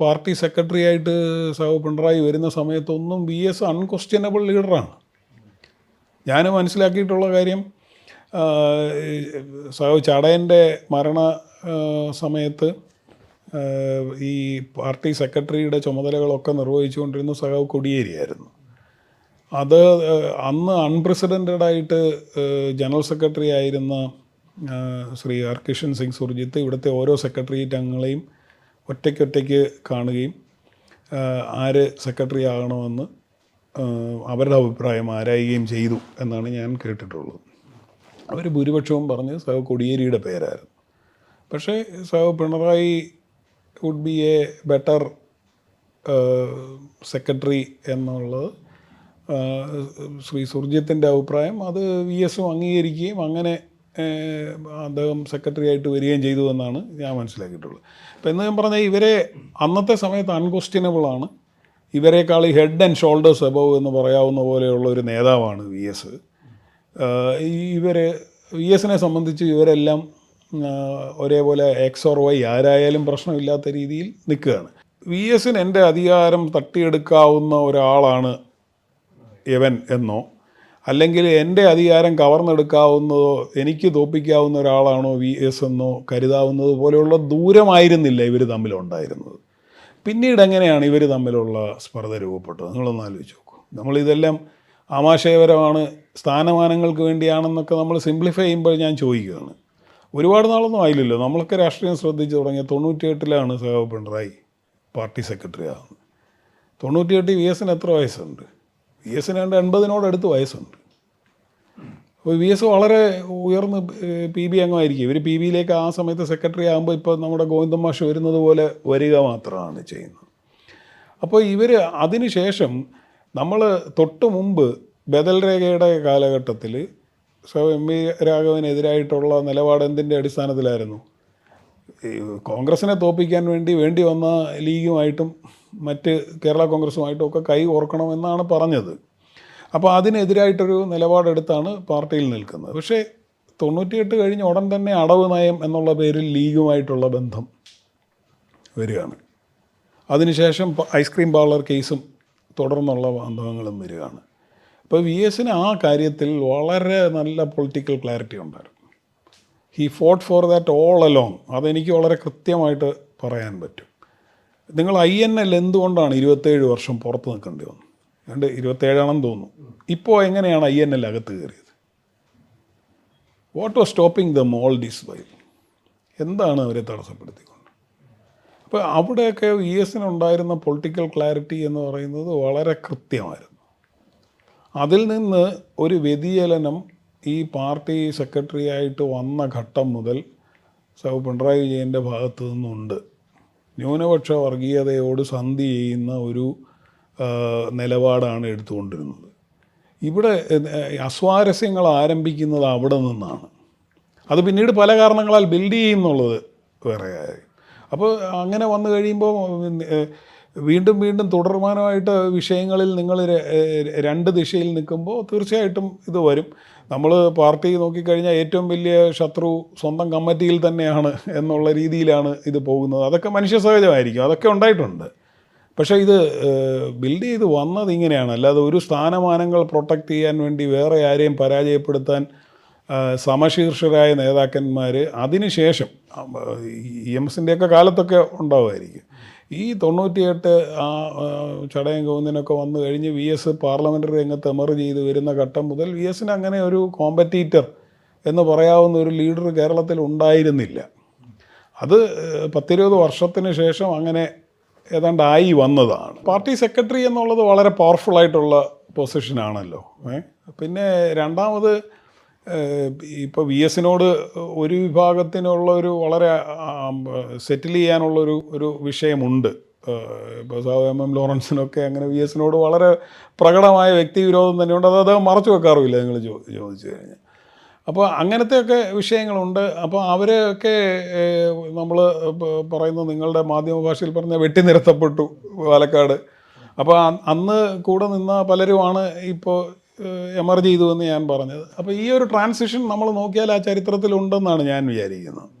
Party secretary ആയിട്ട് സഹോ പിണറായി വരുന്ന സമയത്തൊന്നും വി എസ് അൺക്വസ്റ്റ്യനബിൾ ലീഡറാണ്. ഞാൻ മനസ്സിലാക്കിയിട്ടുള്ള കാര്യം സഹോ ചടയന്റെ മരണ സമയത്ത് ഈ പാർട്ടി സെക്രട്ടറിയുടെ ചുമതലകളൊക്കെ നിർവഹിച്ചുകൊണ്ടിരുന്ന സഖാവ് കൊടിയേരിയായിരുന്നു അത് അന്ന് അൺപ്രസിഡന്റഡ് ആയിട്ട് ജനറൽ സെക്രട്ടറി ആയിരുന്ന ശ്രീ ആർ കിഷൻ സിംഗ് സുർജിത്ത് ഇവിടുത്തെ ഓരോ സെക്രട്ടേറിയറ്റ് അംഗങ്ങളെയും ഒറ്റയ്ക്കൊറ്റയ്ക്ക് കാണുകയും ആര് സെക്രട്ടറി ആകണമെന്ന് അവരുടെ അഭിപ്രായം ആരായുകയും ചെയ്തു എന്നാണ് ഞാൻ കേട്ടിട്ടുള്ളത്. അവർ ഭൂരിപക്ഷവും പറഞ്ഞ് സഹ കൊടിയേരിയുടെ പേരായിരുന്നു. പക്ഷേ സഹ Pinarayi would be a better secretary എന്നുള്ളത് ശ്രീ സുർജിത്തിന്റെ അഭിപ്രായം അത് വി എസും അംഗീകരിക്കുകയും അങ്ങനെ അദ്ദേഹം സെക്രട്ടറി ആയിട്ട് വരികയും ചെയ്തു എന്നാണ് ഞാൻ മനസ്സിലാക്കിയിട്ടുള്ളത്. അപ്പോൾ എന്ന് ഞാൻ പറഞ്ഞാൽ ഇവരെ അന്നത്തെ സമയത്ത് അൺക്വസ്റ്റ്യനബിളാണ് ഇവരെക്കാൾ ഈ ഹെഡ് ആൻഡ് ഷോൾഡേഴ്സ് എബവ് എന്ന് പറയാവുന്ന പോലെയുള്ള ഒരു നേതാവാണ് വി എസ് ഇവർ വി എസിനെ സംബന്ധിച്ച് ഇവരെല്ലാം ഒരേപോലെ എക്സ് ഓർ വൈ ആരായാലും പ്രശ്നമില്ലാത്ത രീതിയിൽ നിൽക്കുകയാണ്. വി എസിന് എന്റെ അധികാരം തട്ടിയെടുക്കാവുന്ന ഒരാളാണ് ഇവൻ എന്നോ അല്ലെങ്കിൽ എന്റെ അധികാരം കവർന്നെടുക്കാവുന്നതോ എനിക്ക് തോപ്പിക്കാവുന്ന ഒരാളാണോ വി എസ് എന്നോ കരുതാവുന്നത് പോലെയുള്ള ദൂരമായിരുന്നില്ല ഇവർ തമ്മിലുണ്ടായിരുന്നത്. പിന്നീട് എങ്ങനെയാണ് ഇവർ തമ്മിലുള്ള സ്പർദ്ധ രൂപപ്പെട്ടത്? നിങ്ങളൊന്ന് ആലോചിച്ച് നോക്കൂ. നമ്മളിതെല്ലാം ആമാശയപരമാണ് സ്ഥാനമാനങ്ങൾക്ക് വേണ്ടിയാണെന്നൊക്കെ നമ്മൾ സിംപ്ലിഫൈ ചെയ്യുമ്പോൾ ഞാൻ ചോദിക്കുകയാണ്. ഒരുപാട് നാളൊന്നും ആയില്ലല്ലോ. നമ്മളൊക്കെ രാഷ്ട്രീയം ശ്രദ്ധിച്ച് തുടങ്ങിയ തൊണ്ണൂറ്റിയെട്ടിലാണ് സഹ പിണറായി പാർട്ടി സെക്രട്ടറി ആകുന്നത്. തൊണ്ണൂറ്റിയെട്ട് വി എസിന് എത്ര വയസ്സുണ്ട്? വി എസിന് രണ്ട് എൺപതിനോടടുത്ത് വയസ്സുണ്ട്. അപ്പോൾ വി എസ് വളരെ ഉയർന്ന് പി ബി അംഗമായിരിക്കും ഇവർ പി ബിയിലേക്ക് ആ സമയത്ത് സെക്രട്ടറി ആകുമ്പോൾ ഇപ്പോൾ നമ്മുടെ ഗോവിന്ദൻ മാഷ് വരുന്നത് പോലെ വരിക മാത്രമാണ് ചെയ്യുന്നത്. അപ്പോൾ ഇവർ അതിനുശേഷം നമ്മൾ തൊട്ട് മുമ്പ് ബദൽ രേഖയുടെ കാലഘട്ടത്തിൽ എം വി രാഘവനെതിരായിട്ടുള്ള നിലപാട് എന്തിന്റെ അടിസ്ഥാനത്തിലായിരുന്നു? കോൺഗ്രസിനെ തോപ്പിക്കാൻ വേണ്ടി വേണ്ടി വന്ന ലീഗുമായിട്ടും മറ്റ് കേരള കോൺഗ്രസുമായിട്ടും ഒക്കെ കൈ ഓർക്കണമെന്നാണ് പറഞ്ഞത്. അപ്പോൾ അതിനെതിരായിട്ടൊരു നിലപാടെടുത്താണ് പാർട്ടിയിൽ നിൽക്കുന്നത്. പക്ഷേ തൊണ്ണൂറ്റിയെട്ട് കഴിഞ്ഞ് ഉടൻ തന്നെ അടവ് നയം എന്നുള്ള പേരിൽ ലീഗുമായിട്ടുള്ള ബന്ധം വരികയാണ്. അതിനുശേഷം ഐസ്ക്രീം പാർലർ കേസും തുടർന്നുള്ള ബന്ധങ്ങളും വരികയാണ്. അപ്പോൾ വി എസിന് ആ കാര്യത്തിൽ വളരെ നല്ല പൊളിറ്റിക്കൽ ക്ലാരിറ്റി ഉണ്ടായിരുന്നു. He fought for that all along അതെനിക്ക് വളരെ കൃത്യമായിട്ട് പറയാൻ പറ്റും. നിങ്ങൾ ഐ എൻ എൽ എന്തുകൊണ്ടാണ് ഇരുപത്തേഴ് വർഷം പുറത്ത് നിൽക്കേണ്ടി വന്നു രണ്ട് ഇരുപത്തേഴാണെന്ന് തോന്നുന്നു. ഇപ്പോൾ എങ്ങനെയാണ് ഐ എൻ എൽ അകത്ത് കയറിയത്? What was stopping the mole this by എന്താണ് അവരെ തടസ്സപ്പെടുത്തിക്കൊണ്ട്? അപ്പോൾ അവിടെയൊക്കെ വി എസിനുണ്ടായിരുന്ന പൊളിറ്റിക്കൽ ക്ലാരിറ്റി എന്ന് പറയുന്നത് വളരെ കൃത്യമായിരുന്നു. അതിൽ നിന്ന് ഒരു വ്യതിചലനം ഈ പാർട്ടി സെക്രട്ടറി ആയിട്ട് വന്ന ഘട്ടം മുതൽ സൗ പിണറായി വിജയന്റെ ഭാഗത്തു നിന്നുണ്ട്. ന്യൂനപക്ഷ വർഗീയതയോട് സന്ധി ചെയ്യുന്ന ഒരു നിലപാടാണ് എടുത്തുകൊണ്ടിരുന്നത്. ഇവിടെ അസ്വാരസ്യങ്ങൾ ആരംഭിക്കുന്നത് അവിടെ നിന്നാണ്. അത് പിന്നീട് പല കാരണങ്ങളാൽ ബിൽഡ് ചെയ്യുന്നുള്ളത് വേറെ അപ്പോൾ അങ്ങനെ വന്നു കഴിയുമ്പോൾ വീണ്ടും വീണ്ടും തുടർമാനമായിട്ട് വിഷയങ്ങളിൽ നിങ്ങൾ രണ്ട് ദിശയിൽ നിൽക്കുമ്പോൾ തീർച്ചയായിട്ടും ഇത് വരും. നമ്മൾ പാർട്ടി നോക്കിക്കഴിഞ്ഞാൽ ഏറ്റവും വലിയ ശത്രു സ്വന്തം കമ്മിറ്റിയിൽ തന്നെയാണ് എന്നുള്ള രീതിയിലാണ് ഇത് പോകുന്നത്. അതൊക്കെ മനുഷ്യ സഹജമായിരിക്കും. അതൊക്കെ ഉണ്ടായിട്ടുണ്ട്. പക്ഷേ ഇത് ബിൽഡ് ചെയ്ത് വന്നത് ഇങ്ങനെയാണ്. അല്ലാതെ ഒരു സ്ഥാനമാനങ്ങൾ പ്രൊട്ടക്റ്റ് ചെയ്യാൻ വേണ്ടി വേറെ ആരെയും പരാജയപ്പെടുത്താൻ സമശീർഷരായ നേതാക്കന്മാർ അതിനുശേഷം ഇ എം എസിന്റെയൊക്കെ കാലത്തൊക്കെ ഉണ്ടാവുമായിരിക്കും. ഈ തൊണ്ണൂറ്റിയെട്ട് ആ ചടയം കൗന്നിനൊക്കെ വന്നു കഴിഞ്ഞ് വി എസ് പാർലമെന്ററി രംഗത്ത് എമർജ് ചെയ്ത് വരുന്ന ഘട്ടം മുതൽ വി എസിന് അങ്ങനെ ഒരു കോമ്പറ്റീറ്റർ എന്ന് പറയാവുന്ന ഒരു ലീഡർ കേരളത്തിൽ ഉണ്ടായിരുന്നില്ല. അത് പത്തിരുപത് വർഷത്തിന് ശേഷം അങ്ങനെ ഏതാണ്ടായി വന്നതാണ്. പാർട്ടി സെക്രട്ടറി എന്നുള്ളത് വളരെ പവർഫുൾ ആയിട്ടുള്ള പൊസിഷനാണല്ലോ ഏ പിന്നെ രണ്ടാമത് ഇപ്പോൾ വി എസിനോട് ഒരു വിഭാഗത്തിനുള്ള ഒരു വളരെ സെറ്റിൽ ചെയ്യാനുള്ളൊരു ഒരു വിഷയമുണ്ട്. ഇപ്പോൾ സാവ് എം എം ലോറൻസിനൊക്കെ അങ്ങനെ വി എസിനോട് വളരെ പ്രകടമായ വ്യക്തി വിരോധം തന്നെയുണ്ട്. അത് അദ്ദേഹം മറച്ചു വെക്കാറുമില്ല നിങ്ങൾ ചോദിച്ചു കഴിഞ്ഞാൽ. അപ്പോൾ അങ്ങനത്തെയൊക്കെ വിഷയങ്ങളുണ്ട്. അപ്പോൾ അവരെയൊക്കെ നമ്മൾ പറയുന്ന നിങ്ങളുടെ മാധ്യമ ഭാഷയിൽ പറഞ്ഞ വെട്ടിനിരത്തപ്പെട്ടു പാലക്കാട്. അപ്പോൾ അന്ന് കൂടെ നിന്ന പലരുമാണ് ഇപ്പോൾ എമർജ് ചെയ്തു എന്ന് ഞാൻ പറഞ്ഞത്. അപ്പോൾ ഈ ഒരു ട്രാൻസിഷൻ നമ്മൾ നോക്കിയാൽ ആ ചരിത്രത്തിലുണ്ടെന്നാണ് ഞാൻ വിചാരിക്കുന്നത്.